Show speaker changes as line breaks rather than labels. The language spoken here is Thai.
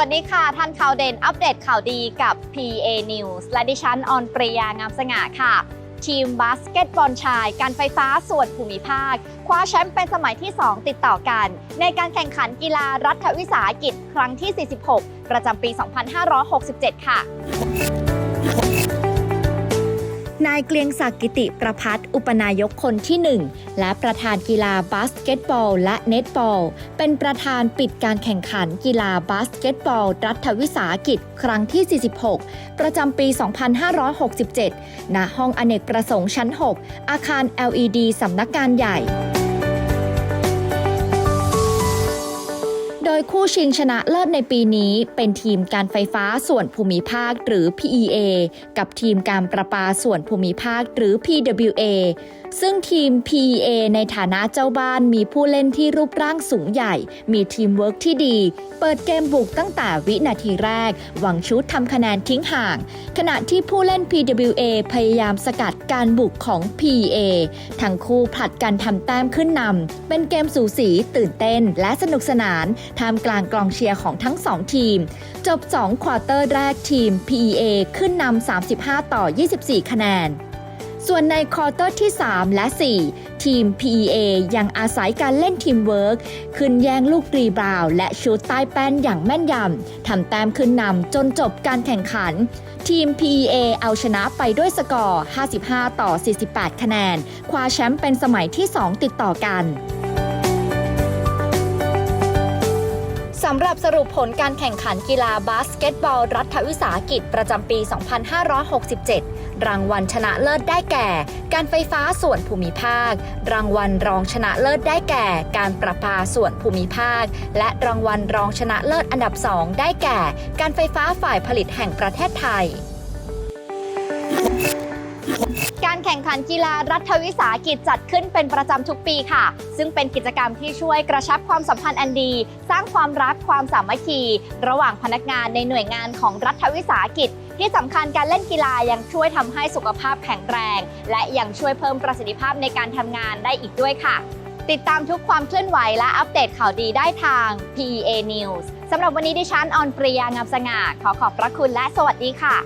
วัสดีค่ะ ท่านข่าวเด่นอัปเดตข่าวดีกับ PA News และดิฉันออนปริยางามสง่าค่ะ ทีมบาสเกตบอลชาย การไฟฟ้าส่วนภูมิภาค คว้าแชมป์เป็นสมัยที่ 2 ติดต่อกัน ในการแข่งขันกีฬารัฐวิสาหกิจครั้งที่ 46 ประจำปี 2567 ค่ะ นายเกรียงศักดิ์กิติประพัฒน์อุปนายกคนที่ 1 และประธานกีฬาบาสเกตบอล และเนตบอล เป็นประธานปิดการแข่งขันกีฬาบาสเกตบอล รัฐวิสาหกิจ ครั้งที่ 46 ประจำปี 2567 ณ ห้องอเนกประสงค์ชั้น 6 อาคาร LED สำนักงานใหญ่ ยคู่ชิงชนะเลิศในปีนี้เป็นทีมการไฟฟ้าส่วนภูมิภาคหรือ PEA กับทีมการประปาส่วนภูมิภาคหรือ PWA ซึ่งทีม PEA ในฐานะเจ้าบ้านมีผู้เล่นที่รูปร่างสูงใหญ่ มีทีมเวิร์กที่ดี เปิดเกมบุกตั้งแต่วินาทีแรก หวังชุดทำคะแนนทิ้งห่าง ขณะที่ผู้เล่น PWA พยายามสกัดการบุกของ PEA ทั้งคู่ผลัดกันทำแต้มขึ้นนำเป็นเกมสูสีตื่นเต้นและสนุกสนานท่ามกลางกลองเชียร์ของทั้งสองทีม จบ 2 ควอเตอร์แรกทีม PEA ขึ้นนำ 35 ต่อ 24 คะแนน ส่วนในควอเตอร์ที่ 3 และ 4 ทีม PEA ยังอาศัยการเล่นทีมเวิร์กขึ้นแย่งลูกรีบาวและชูตใต้แป้นอย่างแม่นยำทำแต้มขึ้นนำจนจบการแข่งขันทีม PEA เอาชนะไปด้วยสกอร์ 55 ต่อ 48 คะแนน คว้าแชมป์เป็นสมัยที่ 2 ติดต่อกันำหรับสรุปผลการแข่งขันกีฬาบาสเกตบอล รัฐวิสาหกิจประจำปี 2567 รางวัลชนะเลิศได้แก่ การไฟฟ้าส่วนภูมิภาค รางวัลรองชนะเลิศได้แก่ การประปาส่วนภูมิภาค และรางวัลรองชนะเลิศอันดับ 2 ได้แก่ การไฟฟ้าฝ่ายผลิตแห่งประเทศไทย แข่งขันกีฬารัฐวิสาหกิจจัดขึ้นเป็นประจำทุกปีค่ะ ซึ่งเป็นกิจกรรมที่ช่วยกระชับความสัมพันธ์อันดี สร้างความรักความสามัคคี ระหว่างพนักงานในหน่วยงานของรัฐวิสาหกิจ ที่สำคัญการเล่นกีฬายังช่วยทำให้สุขภาพแข็งแรง และยังช่วยเพิ่มประสิทธิภาพในการทำงานได้อีกด้วยค่ะ ติดตามทุกความเคลื่อนไหวและอัปเดตข่าวดีได้ทาง PEA News สำหรับวันนี้ดิฉันออนปริยางามสง่าขอขอบพระคุณและสวัสดีค่ะ